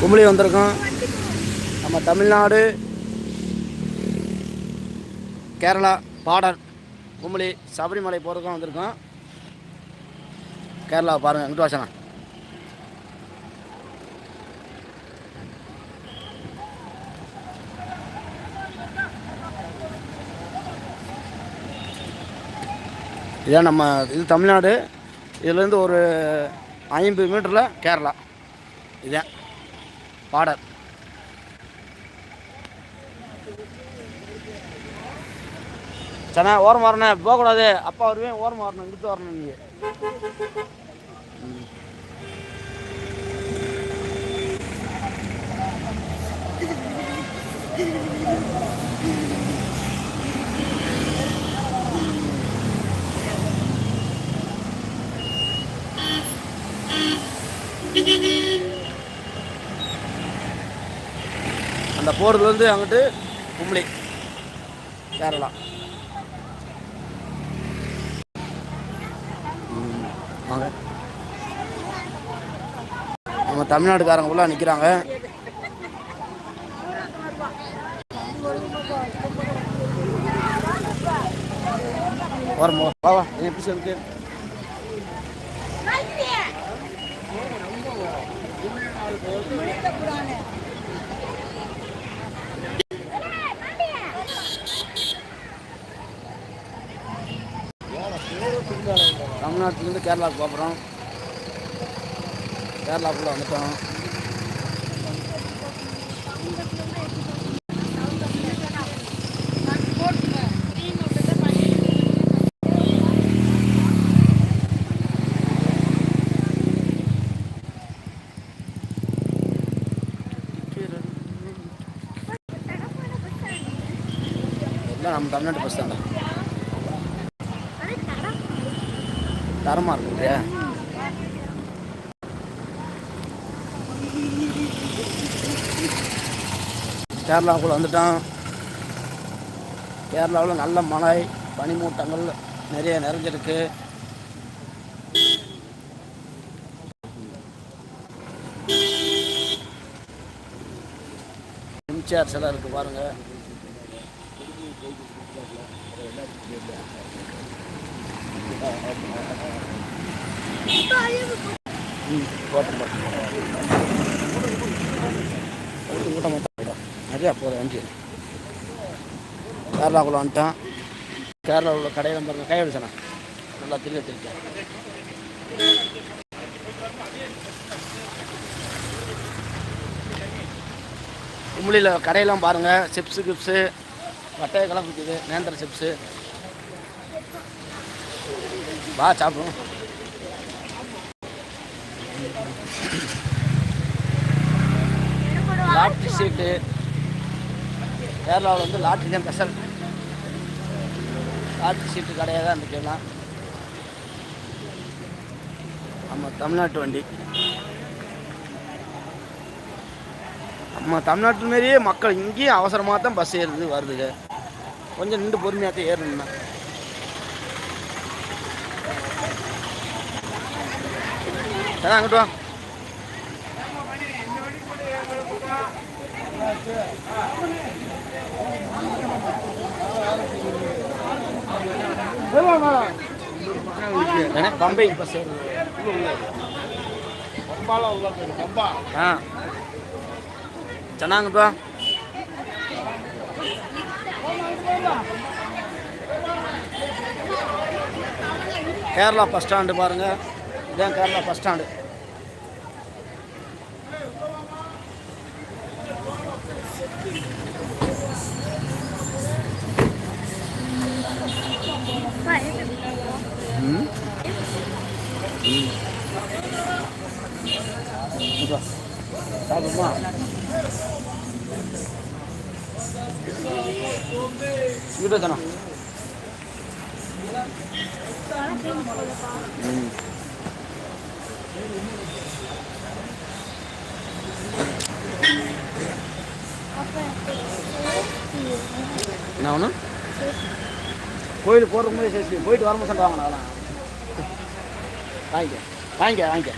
கும்பலி வந்திருக்கோம். நம்ம தமிழ்நாடு கேரளா பார்டர் கும்பலி சபரிமலை போகிறதுக்கும் வந்திருக்கோம். கேரளா பாருங்கள் இங்கிட்டு வாசனா? இதான் நம்ம இது தமிழ்நாடு. இதுலேருந்து ஒரு ஐம்பது மீட்டரில் கேரளா. இதான். பார்டர் சனா ஓரம் வரணும் போகக்கூடாது. அப்பா வருவேன் ஓரம் வரணும் இங்கிட்டு வரணும் mm-hmm. நீங்கள் அந்த போகிறதுலேருந்து அங்கிட்டு கும்பளி கேரளா. வாங்க. நம்ம தமிழ்நாட்டுக்காரங்க ஃபுல்லாக நிற்கிறாங்க வரமோ வா எப்படி சொல்லுக்கு தமிழ்நாட்டிலேருந்து கேரளாவுக்கு போகிறோம். கேரளாக்குள்ளே வந்துட்டோம். நம்ம தமிழ்நாட்டு பஸ் தானே தரமாக இருக்கும் இல்லையா? கேரளாவுக்குள்ள வந்துட்டோம் கேரளாவில் நல்ல மழை பனிமூட்டங்கள் நிறைய நிறைஞ்சிருக்கு. எம்ஜிஆர் சிலை இருக்குது பாருங்கள் ம் போட்டோம் நிறையா போதும் வண்டி கேரளாக்குள்ள வந்துட்டோம் கேரளா உள்ள கடையில் பாருங்க. கை அடிச்சனா நல்லா தெரிய தெரியும் கும்பலியில் கடையெல்லாம் பாருங்கள் சிப்ஸு கிப்ஸு வட்டைய கலப்பு விற்குது நேந்திர சிப்ஸு வா சாப்பிடுவோம். லாட்ரி சீட்டு. கேரளாவில் வந்து லாட்ரி தான் ஸ்பெஷல் லாட்ரி சீட்டு கடையாக தான் இருந்துக்கலாம் நம்ம தமிழ்நாட்டு வண்டி. நம்ம தமிழ்நாட்டு மாரியே மக்கள் இங்கேயும் அவசரமாக தான் பஸ் ஏறுது வருதுங்க. கொஞ்சம் நின்று பொறுமையாக தான் ஏறணும்னா. சரி அங்கிட்டு வா பம்பை பஸ் ஆ சொன்னாங்கப்பா கேரளா பஸ் ஸ்டாண்டு பாருங்க. இதான் கேரளா பஸ் ஸ்டாண்டு. சாப்பிடுமா? இங்கிட்ட தானே? என்ன ஒன்று கோயிலுக்கு போகிறதுக்கு முன்னாடி சேர்த்து போயிட்டு வரும்போது சண்டை வாங்கினா வாங்கிக்க. வாங்கிக்க வாங்கிக்க.